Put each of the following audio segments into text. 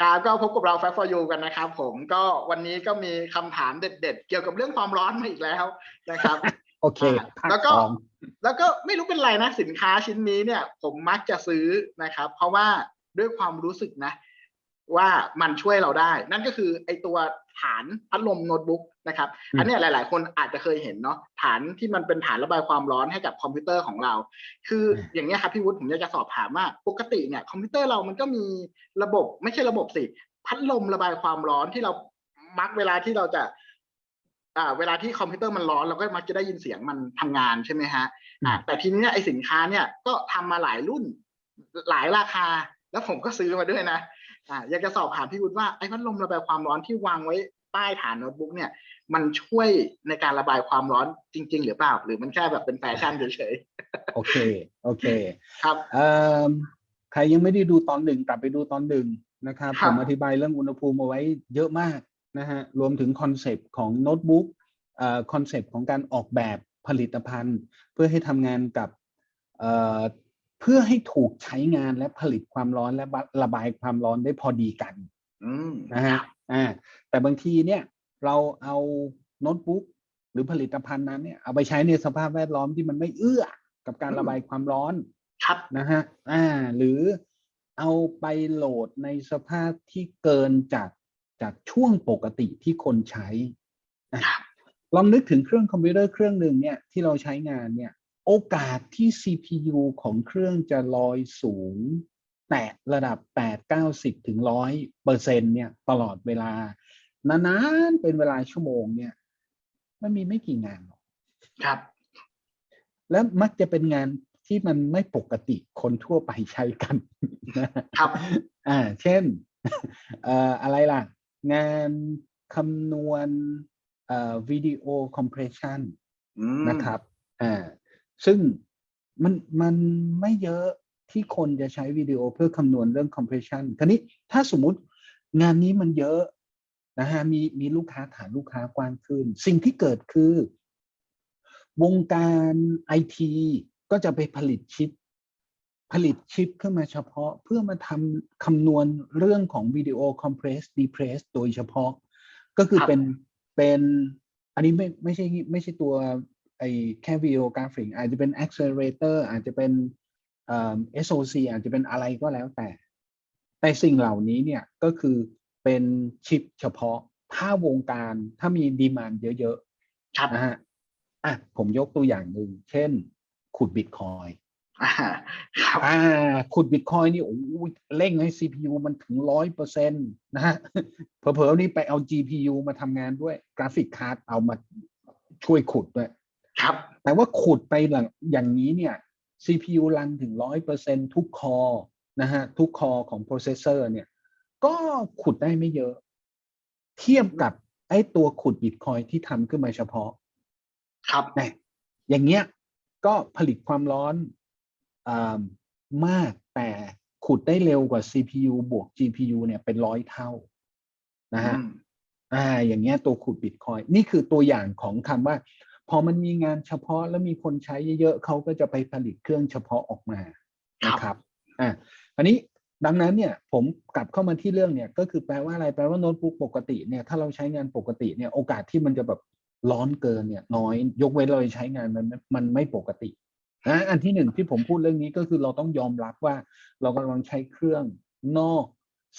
ครับก็พบกับเรา Fact for You กันนะครับผมก็วันนี้ก็มีคำถามเด็ด ๆ เกี่ยวกับเรื่องความร้อนมาอีกแล้วนะครับ โอเคอ่าภาคแล้วก็สองแล้วก็ไม่รู้เป็นไรนะสินค้าชิ้นนี้เนี่ย ผมมักจะซื้อนะครับ เพราะว่าด้วยความรู้สึกนะ ว่ามันช่วยเราได้ นั่นก็คือไอตัวฐานพัดลมโน้ตบุ๊กนะครับ อันเนี้ยหลาย ๆ คนอาจจะเคยเห็นเนาะฐานที่มันเป็นฐานระบายความร้อนให้กับคอมพิวเตอร์ของเรา คืออย่างเนี้ยครับพี่วุฒิผมอยากจะสอบถามว่าปกติเนี่ยคอมพิวเตอร์เรามันก็มีระบบไม่ใช่ระบบสิพัดลมระบายความร้อนที่เรามักเวลาที่เราจะอ่าเวลาที่คอมพิวเตอร์มันร้อนเราก็มักจะได้ยินเสียงมันทำงานใช่ไหมฮะอ่าแต่ทีนี้เนี่ยไอสินค้าเนี่ยก็ทำมาหลายรุ่นหลายราคา แล้วผมก็ซื้อมาด้วยนะ อ่าอยากจะสอบถามพี่วุฒิว่าไอ้พัดลมระบายความร้อนที่วางไว้ใต้ฐานโน้ตบุ๊กเนี่ย มันช่วยในการระบายความร้อนจริง ๆ หรือเปล่า หรือมันแค่แบบเป็นแฟชั่นเฉยโอเค โอเคๆครับเอ่อใครยังไม่ได้ดูตอนหนึ่งกลับไปดูตอนหนึ่งนะครับครัผบมอธิบายเรื่องอุณหภูมิเอาไว้เยอะมากนะฮะรวมถึงคอนเซปต์ของโน้ตบุ๊กเอ่อคอนเซปต์ของการออกแบบผลิตภัณฑ์ เพื่อให้ทำงานกับเอ่อ เพื่อให้ถูกใช้งานและผลิตความร้อนและระบายความร้อนได้พอดีกันอืมนะฮะอ่าแต่บางทีเนี่ยเราเอาโน้ตบุ๊กหรือผลิตภัณฑ์นั้นเนี่ยเอาไปใช้ในสภาพแวดล้อมที่มันไม่เอื้อกับการระบายความร้อนครับนะฮะอ่า หรือเอาไปโหลดในสภาพที่เกินจากจากช่วงปกติที่คนใช้อะลองนึกถึงเครื่องคอมพิวเตอร์เครื่องหนึ่งเนี่ยที่เราใช้งานเนี่ย โอกาสที่ CPU ของเครื่องจะลอยสูง แตะระดับ 8 90ถึง100เปอร์เซ็นเนี่ยตลอดเวลานานๆเป็นเวลาชั่วโมงเนี่ยมันมีไม่กี่งานหรอกครับ แล้วมักจะเป็นงานที่มันไม่ปกติคนทั่วไปใช้กันครับอ่าเช่นเอ่ออะไรล่ะ งานคำนวณเอ่อวิดีโอคอมเพรสชันอืมนะครับอ่า ซึ่งมันมันไม่เยอะที่คนจะใช้วิดีโอเพื่อคำนวณเรื่อง compression คราวนี้ถ้าสมมุติงานนี้มันเยอะนะฮะมีมีลูกค้าฐานลูกค้ากว้างขึ้น สิ่งที่เกิดคือ วงการไอทีก็จะไปผลิตชิป ผลิตชิปขึ้นมาเฉพาะเพื่อมาทำคำนวณเรื่องของวิดีโอคอมเพรสดีเพรสโดยเฉพาะ ก็คือครับเป็นเป็นอันนี้ไม่ไม่ใช่ไม่ใช่ตัว ไอแค่วิดีโอกราฟิกอาจจะเป็น accelerator อาจจะเป็นเอ่อ SOC อาจจะเป็นอะไรก็แล้วแต่ แต่สิ่งเหล่านี้เนี่ยก็คือเป็นชิปเฉพาะถ้าวงการถ้ามีดีมานเยอะครับๆนะฮะอะผมยกตัวอย่างหนึ่งเช่น ขุดบิตคอยอ่าครับอ่าขุดบิตคอยนี่โอ้ยเร่งให้ CPU มันถึงร้อยเปอร์เซ็นต์นะฮะเผลอๆนี่ไปเอา GPU มาทำงานด้วยกราฟิกการ์ดเอามาช่วยขุดด้วย ครับ แต่ว่าขุดไปหลังอย่างนี้เนี่ย CPU รันถึงร้อยเปอร์เซ็นทุกคอนะฮะทุกคอของโปรเซสเซอร์เนี่ย ก็ขุดได้ไม่เยอะ เทียบกับไอ้ตัวขุดบิตคอยที่ทำขึ้นมาเฉพาะ ครับนะอย่างเงี้ยก็ผลิตความร้อนอามากแต่ขุดได้เร็วกว่า CPU บวก GPU เนี่ยเป็นร้อยเท่านะฮะอืมอ่าอย่างเงี้ยตัวขุดบิตคอยนี่คือตัวอย่างของคำว่า พอมันมีงานเฉพาะแล้วมีคนใช้เยอะๆเขาก็จะไปผลิตเครื่องเฉพาะออกมาครับนะครับอ่าอันนี้ดังนั้นเนี่ยผมกลับเข้ามาที่เรื่องเนี่ยก็คือแปลว่าอะไรแปลว่าโน้ตบุ๊กปกติเนี่ยถ้าเราใช้งานปกติเนี่ยโอกาสที่มันจะแบบร้อนเกินเนี่ยน้อยยกเว้นเราใช้งานมันมันไม่ปกตินะอันที่หนึ่งที่ผมพูดเรื่องนี้ก็คือเราต้องยอมรับว่า เรากำลังใช้เครื่องนอก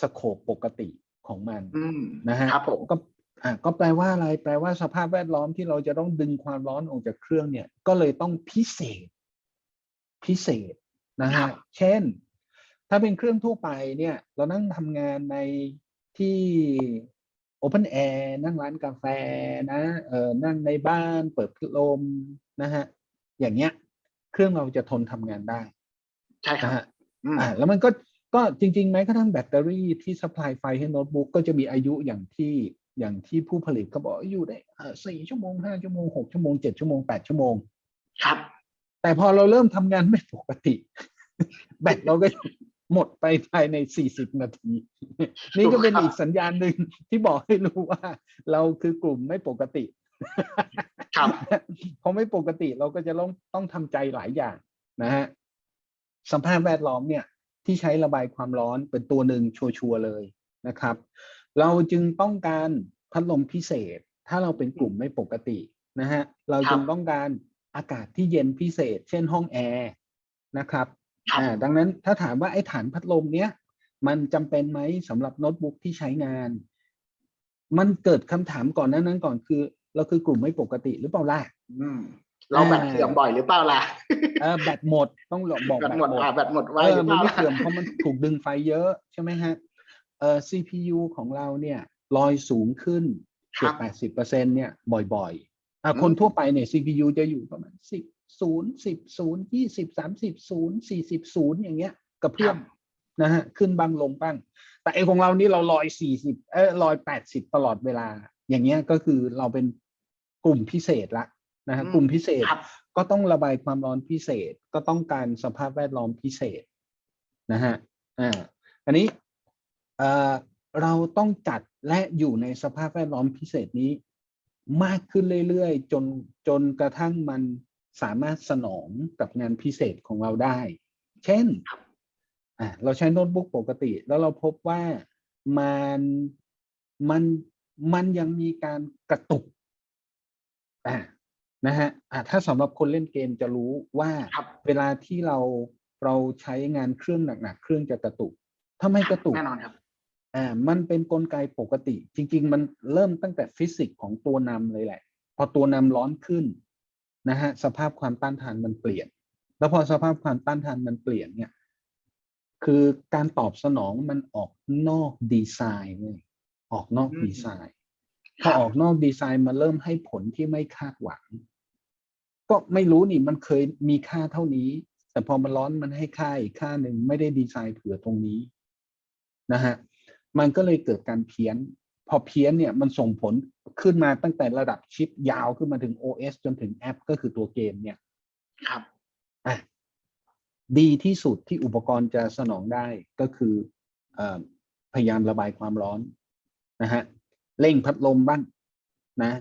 สโคปปกติของมันอืมนะฮะครับผมก็ อ่าก็แปลว่าอะไร แปลว่าสภาพแวดล้อมที่เราจะต้องดึงความร้อนออกจากเครื่องเนี่ย ก็เลยต้องพิเศษ พิเศษนะครัฮะบเช่น ถ้าเป็นเครื่องทั่วไปเนี่ย เรานั่งทำงานในที่ Open Air นั่งร้านกาแฟนะเออนั่งในบ้านเปิดพัดลมนะฮะ อย่างเงี้ย เครื่องเราจะทนทำงานได้ ใช่ครับนะฮะอืมอ่าแล้วมันก็ก็จริงๆแม้กระทั่งแบตเตอรี่ที่สปายไฟให้โน้ตบุ๊กก็จะมีอายุอย่างที่ อย่างที่ผู้ผลิตเขาบอกอยู่ได้สี่ชั่วโมงห้าชั่วโมงหกชั่วโมงเจ็ดชั่วโมงแปดชั่วโมง ครับ แต่พอเราเริ่มทำงานไม่ปกติ แบตเราก็หมดไปภายในสี่สิบนาที นี่ก็เป็นครับอีกสัญญาณหนึ่งที่บอกให้รู้ว่า เราคือกลุ่มไม่ปกติ ครับพอไม่ปกติเราก็จะต้องต้องทำใจหลายอย่างนะฮะสภาพแวดล้อมเนี่ย ที่ใช้ระบายความร้อนเป็นตัวหนึ่งชัวร์ๆเลยนะครับ เราจึงต้องการพัดลมพิเศษ ถ้าเราเป็นกลุ่มไม่ปกตินะฮะเราจึงต้องการอากาศที่เย็นพิเศษ เช่นห้องแอร์นะครับครับอ่าดังนั้นถ้าถามว่าไอ้ฐานพัดลมเนี้ยมันจำเป็นไหมสำหรับโน้ตบุ๊กที่ใช้งาน มันเกิดคำถามก่อนหนั้นนั้นก่อนคือ เราคือกลุ่มไม่ปกติหรือเปล่าล่ะอืมเราแบตเสื่อมบ่อยหรือเปล่าล่ะเออแบตหมดต้องบอกแบตหมดอ่าแบตหมดไว้เอหอรือเปมันล่าไม่ล่ะเสื่อมเพราะมันถูกดึงไฟเยอะใช่ไหมฮะ เออ CPU ของเราเนี่ยลอยสูงขึ้นคเกืรัอบบแปดสิบเปอร์เซ็นเนี่ยบ่อยๆอะอืมคนทั่วไปเนี่ย CPU จะอยู่ประมาณสิบศูนย์สิบศูนย์ยี่สิบสามสิบศูนย์สี่สิบศูนย์อย่างเงี้ยกับเพื่อนนะฮะขึ้นบ้างลงบ้าง แต่ไอของเรานี่เราลอยสี่สิบเออลอยแปดสิบตลอดเวลา อย่างเงี้ยก็คือเราเป็นกลุ่มพิเศษละนะฮะอืมกลุ่มพิเศษครับก็ต้องระบายความร้อนพิเศษก็ต้องการสภาพแวดล้อมพิเศษนะฮะอ่าอันนี้ เอ่อเราต้องจัดและอยู่ในสภาพแวดล้อมพิเศษนี้ มากขึ้นเรื่อยๆ จนจนกระทั่งมันสามารถสนองกับงานพิเศษของเราได้ เช่นอ่าเราใช้โน้ตบุ๊กปกติ แล้วเราพบว่ามันมันมันยังมีการกระตุกอ่านะฮะอ่าถ้าสำหรับคนเล่นเกมจะรู้ว่าครับเวลาที่เราเราใช้งานเครื่องหนักๆเครื่องจะกระตุกถ้าไม่กระตุกแน่นอนครับ อ่ามันเป็นกลไกปกติ จริง ๆ มันเริ่มตั้งแต่ฟิสิกส์ของตัวนำเลยแหละ พอตัวนำร้อนขึ้นนะฮะสภาพความต้านทานมันเปลี่ยน แล้วพอสภาพความต้านทานมันเปลี่ยนเนี่ยคือการตอบสนองมันออกนอกดีไซน์เลยออกนอกอืมดีไซน์พอออกนอกดีไซน์มันเริ่มให้ผลที่ไม่คาดหวัง ก็ไม่รู้นี่มันเคยมีค่าเท่านี้ แต่พอมันร้อนมันให้ค่าอีกค่าหนึ่งไม่ได้ดีไซน์เผื่อตรงนี้นะฮะ มันก็เลยเกิดการเพี้ยน พอเพี้ยนเนี่ยมันส่งผลขึ้นมาตั้งแต่ระดับชิปยาวขึ้นมาถึง OS จนถึงแอป ก็คือตัวเกมเนี่ย ครับอะดีที่สุดที่อุปกรณ์จะสนองได้ก็คือเออพยายามระบายความร้อนนะฮะเร่งพัดลมบ้างนะ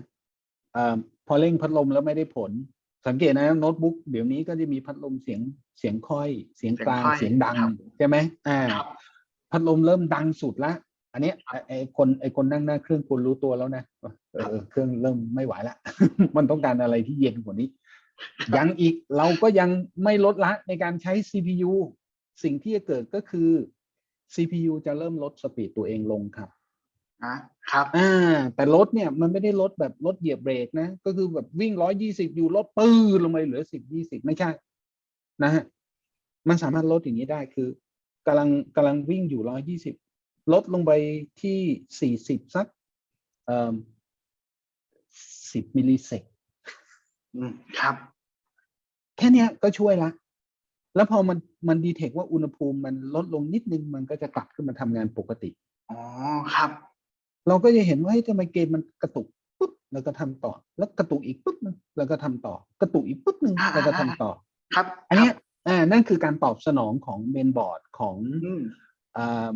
เออพอเร่งพัดลมแล้วไม่ได้ผล สังเกตนะโน้ตบุ๊กเดี๋ยวนี้ก็จะมีพัดลมเสียงเสียงค่อย เสียงกลางเสีเสียยงงค่อยดังครับใช่ไหมอ่าครับ พัดลมเริ่มดังสุดละ อันเนี้ยไอ้ไอ้คนไอ้คนนั่งหน้าเครื่องควรรู้ตัวแล้วนะว่าเออเออเครื่องเริ่มไม่ไหวละมันต้องการอะไรที่เย็นกว่านี้ ยังอีกเราก็ยังไม่ลดละในการใช้ CPU สิ่งที่จะเกิดก็คือ CPU จะเริ่มลดสปีดตัวเองลงครับอะครับอ่าแต่รถเนี่ยมันไม่ได้ลดแบบรถเหยียบเบรกนะ ก็คือแบบวิ่งร้อยยี่สิบอยู่ลดปื้อลงไปเหลือสิบยี่สิบไม่ใช่ นะฮะมันสามารถลดอย่างนี้ได้คือ กำลังกำลังวิ่งอยู่ร้อยยี่สิบลดลงไปที่สี่สิบสักเอ่อสิบมิลลิเซกอืมครับ แค่เนี้ยก็ช่วยละ แล้วพอมันมันดีเทคว่าอุณหภูมิมันลดลงนิดนึง มันก็จะกลับขึ้นมาทำงานปกติ อ๋อ ครับ เราก็จะเห็นว่าเฮ้ยทำไมเกมมันกระตุกปุ๊บแล้วก็ทำต่อ แล้วกระตุกอีกปุ๊บนึงแล้วก็ทำต่อ กระตุกอีกปุ๊บนึงแล้วก็ทำต่อ ครับ อันเนี้ย อ่านั่นคือการตอบสนองของเมนบอร์ดของอืมอ่า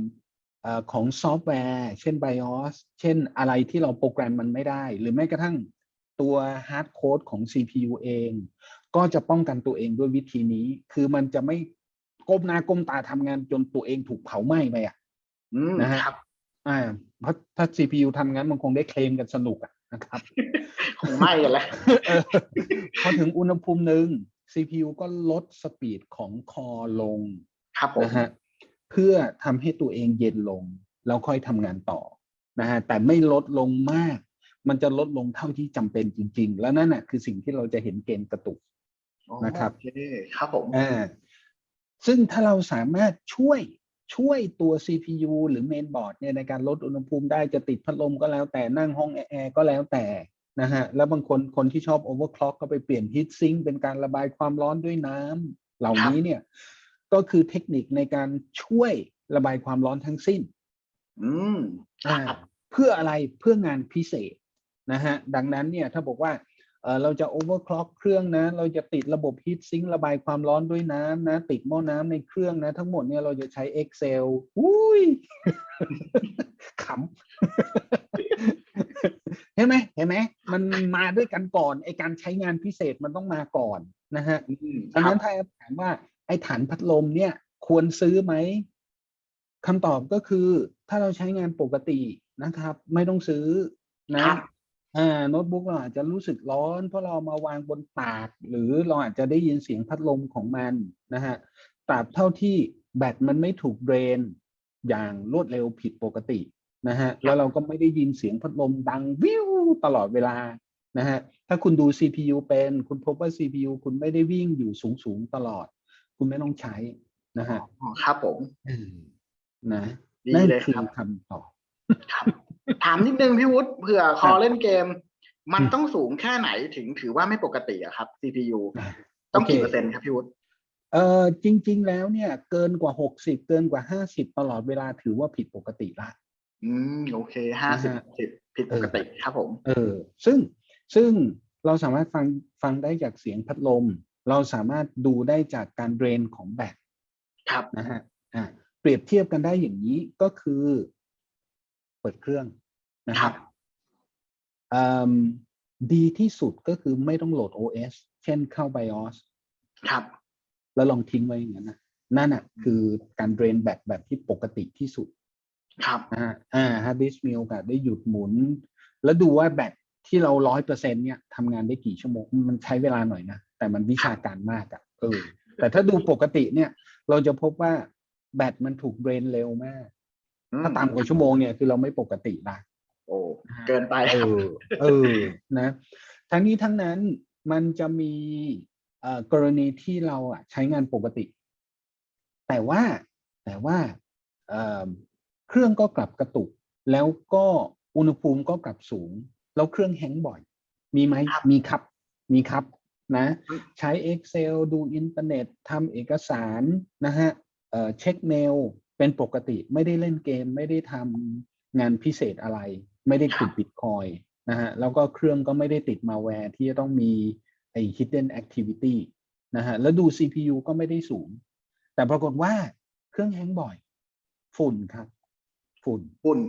อ่าของซอฟต์แวร์ เช่น BIOS เช่นอะไรที่เราโปรแกรมมันไม่ได้ หรือแม้กระทั่งตัวฮาร์ดโค้ดของ CPU เอง ก็จะป้องกันตัวเองด้วยวิธีนี้ คือมันจะไม่ก้มหน้าก้มตาทำงานจนตัวเองถูกเผาไหม้ไปอะอืมนะฮะครับอ่าเพราะถ้า CPU ทำงั้นมันคงได้เคลมกันสนุกอะนะครับคงไหม้กันแล้วเออพอถึงอุณหภูมิหนึ่ง CPU ก็ลดสปีดของคอลงครับผมนะฮะเพื่อทำให้ตัวเองเย็นลง แล้วค่อยทำงานต่อนะฮะแต่ไม่ลดลงมาก มันจะลดลงเท่าที่จำเป็นจริง ๆ แล้วนั่นน่ะคือสิ่งที่เราจะเห็นเกณฑ์กระตุกนะครับโอเคครับผมอ่าซึ่งถ้าเราสามารถช่วยช่วยตัว CPU หรือเมนบอร์ดเนี่ยในการลดอุณหภูมิได้จะติดพัดลมก็แล้วแต่นั่งห้องแอร์ก็แล้วแต่ นะฮะแล้วบางคนคนที่ชอบ overclock ก็ไปเปลี่ยน heat sink เป็นการระบายความร้อนด้วยน้ำเหล่านี้เนี่ย ก็คือเทคนิคในการช่วยระบายความร้อนทั้งสิ้น อืมคอ่ารับเพื่ออะไรเพื่องานพิเศษนะฮะดังนั้นเนี่ยถ้าบอกว่าเออเราจะ overclock เครื่องนะ เราจะติดระบบ heat sink ระบายความร้อนด้วยน้ำนะ ติดหม้อน้ำในเครื่องนะ ทั้งหมดเนี่ยเราจะใช้ Excel อุ้ย ขำ เห็นไหมเห็นไห มมันมาด้วยกันก่อนไอการใช้งานพิเศษมันต้องมาก่อนนะฮะอืมดังครันั้บนถ้าถามว่าไอ้ฐานพัดลมเนี่ย ควรซื้อไหมคำตอบก็คือ ถ้าเราใช้งานปกตินะครับ ไม่ต้องซื้อนะครับอ่าโน้ตบุ๊กเราอาจจะรู้สึกร้อน เพราะเราเอามาวางบนตาก หรือเราอาจจะได้ยินเสียงพัดลมของมันนะฮะตราบเท่าที่แบตมันไม่ถูกเดรนอย่างรวดเร็วผิดปกตินะฮะแล้วเราก็ไม่ได้ยินเสียงพัดลมดังวิว ตลอดเวลานะฮะถ้าคุณดู CPU เป็น คุณพบว่า CPU คุณไม่ได้วิ่งอยู่สูงสูงๆตลอด คุณไม่ต้องใช้นะฮะอ๋อครับผมเออนะดีนั่นเลยคือครับคำตอบครับถามนิดนึงพี่วุฒิเผื่อคอครับเล่นเกม มันอืมต้องสูงแค่ไหนถึงถือว่าไม่ปกติอะครับ CPU อะต้องกี่โอเคเปอร์เซ็นต์ครับพี่วุฒิเออจริง ๆ แล้วเนี่ย เกินกว่าหกสิบเกินกว่าห้าสิบตลอดเวลาถือว่าผิดปกติละ อืมโอเคห้าสิบนะฮะสิบผิดปกติครับผม เออ ซึ่งซึ่งเราสามารถฟังฟังได้จากเสียงพัดลม เราสามารถดูได้จากการเดรนของแบตครับนะฮะอ่าเปรียบเทียบกันได้อย่างนี้ก็คือ เปิดเครื่องนะคครัรับบอืมดีที่สุดก็คือไม่ต้องโหลด OS เช่นเข้า BIOS ครับ แล้วลองทิ้งไว้อย่างนั้นนะนั่นอะคือการเดรนแบตแบบที่ปกติที่สุด ครับนะฮะอ่าฮาร์ดดิสมีโอกาสได้หยุดหมุน แล้วดูว่าแบตที่เราร้อยเปอร์เซ็นเนี่ยทำงานได้กี่ชั่วโมง มันใช้เวลาหน่อยนะ แต่มันวิชาการมากอะ่ะเออ แต่ถ้าดูปกติเนี่ย เราจะพบว่าแบตมันถูกเดรนเร็วมากอืมถ้าต่ำกว่าชั่วโมงเนี่ยคือเราไม่ปกติละโอ้เกินไปเอครับอเออนะ ทั้งนี้ทั้งนั้นมันจะมีเอ่อกรณีที่เราอะใช้งานปกติ แต่ว่าแต่ว่า เอ่อเครื่องก็กลับกระตุก แล้วก็อุณหภูมิก็กลับสูง แล้วเครื่องแฮงก์บ่อย มีไหมครับมีครับ มีครับนะอืมใช้ Excel ดูอินเทอร์เน็ตทำเอกสารนะฮะเอ่อเช็คเมลเป็นปกติไม่ได้เล่นเกม ไม่ได้ทำงานพิเศษอะไร ไม่ได้ขุดบิตคอยนะฮะแล้วก็เครื่องก็ไม่ได้ติดมาแวร์ที่จะต้องมีไอ้ hidden activity นะฮะแล้วดู CPU ก็ไม่ได้สูง แต่ปรากฏว่าเครื่องแฮงก์บ่อย ฝุ่นครับ ฝุ่น ปุ่น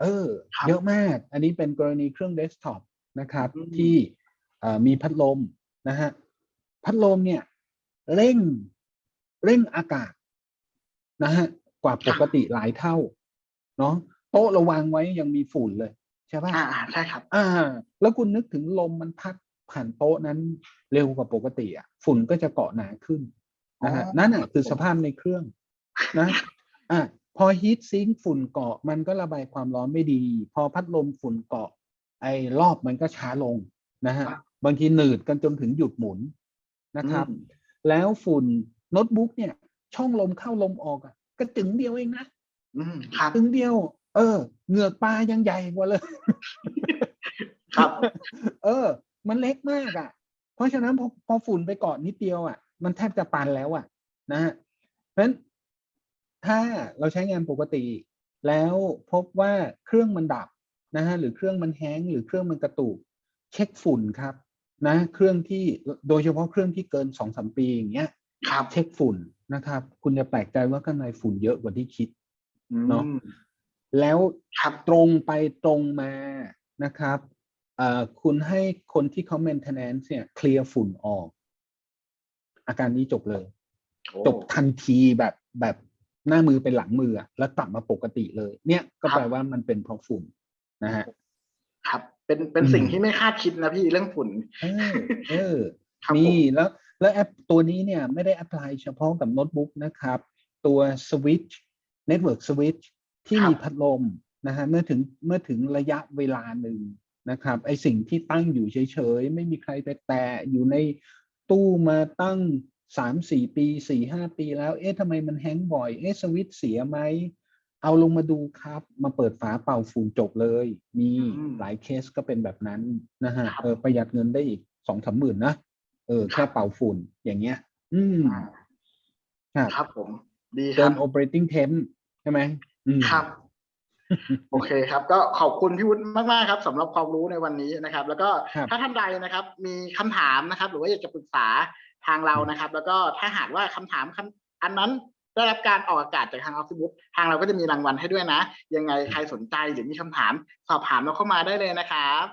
เออ ครับเยอะมาก อันนี้เป็นกรณีเครื่องเดสก์ท็อปนะครับ อืม ที่เอ่อมีพัดลมนะฮะพัดลมเนี่ย เร่งเร่งอากาศนะฮะกว่าปกติหลายเท่าเนาะโต๊ะเระวางไว้ยังมีฝุ่นเลย ใช่ปะอ่าอ่าใช่ครับ อ่า แล้วคุณนึกถึงลมมันพัดผ่านโต๊ะนั้นเร็วกว่าปกติอะฝุ่นก็จะเกาะหนาขึ้นนะฮะอ๋อ นั่นอะคือสภาพในเครื่องนะ อะ พอฮีทซิงค์ฝุ่นเกาะมันก็ระบายความร้อนไม่ดี พอพัดลมฝุ่นเกาะ ไอ้รอบมันก็ช้าลงนะฮะบางทีหนืดกันจนถึงหยุดหมุนนะครับอืมแล้วฝุ่นโน้ตบุ๊กเนี่ย ช่องลมเข้าลมออกอะก็จึงเดียวเองนะอืมครับจึงเดียว เออเหงือกปลายังใหญ่กว่าเลยครับ เออ มันเล็กมากอะ เพราะฉะนั้นพอพอฝุ่นไปเกาะนิดเดียวอะ มันแทบจะปันแล้วอะ นะฮะเพราะฉะนั้น ถ้าเราใช้งานปกติ แล้วพบว่าเครื่องมันดับนะฮะหรือเครื่องมันแห้งก์หรือเครื่องมันกระตุกเช็คฝุ่นครับนะเครื่องที่โดยเฉพาะเครื่องที่เกินสองสามปีอย่างเงี้ยครับเช็คฝุ่นนะครับ คุณจะแปลกใจว่าข้างในฝุ่นเยอะกว่าที่คิดเนอะอืมแล้วครับตรงไปตรงมานะครับเอ่อคุณให้คนที่เขา maintenance เนี่ยเคลียร์ฝุ่นออก อาการนี้จบเลยโอ้จบทันทีแบบแบบ หน้ามือเป็นหลังมืออะแล้วกลับมาปกติเลย เนี่ยก็ครับแปลว่ามันเป็นเพราะฝุ่นนะฮะครับ เป็นเป็นอืมสิ่งที่ไม่คาดคิดนะพี่เรื่องฝุ่นเออเออครับผมนี่แล้วแล้วแอปตัวนี้เนี่ยไม่ได้แอพพลายเฉพาะกับโน้ตบุ๊กนะครับ ตัว Switch Network Switch ที่ครับมีพัดลมนะฮะเมื่อถึงเมื่อถึงระยะเวลาหนึ่งนะครับไอสิ่งที่ตั้งอยู่เฉยๆ ไม่มีใครไปแตะอยู่ในตู้มาตั้ง สามสี่ปีสี่ห้าปีแล้ว เอ๊ะทำไมมันแฮงก์บ่อย เอ๊ะสวิตช์เสียไหม เอาลงมาดูครับ มาเปิดฝาเป่าฝุ่นจบเลย มีอืมหลายเคสก็เป็นแบบนั้นนะฮะครับเออประหยัดเงินได้อีกสองสามหมื่นนะ เออแค่เป่าฝุ่นอย่างเงี้ย อืมอ่าครับครับผม ดีคเกิรับน operating temp ใช่ไหมอืมครับโอเคครับ ก็ขอบคุณพี่วุฒิมากๆครับสำหรับความรู้ในวันนี้นะครับ แล้วก็ครับถ้าท่านใดนะครับ มีคำถามนะครับ หรือว่าอยากจะปรึกษา ทางเรานะครับ แล้วก็ถ้าหากว่าคำถามคำอันนั้นได้รับการออกอากาศจากทางออฟฟิศบุ๊ทางเราก็จะมีรางวัลให้ด้วยนะ ยังไงใครสนใจหรือมีคำถามสอบถามเราเข้ามาได้เลยนะครับ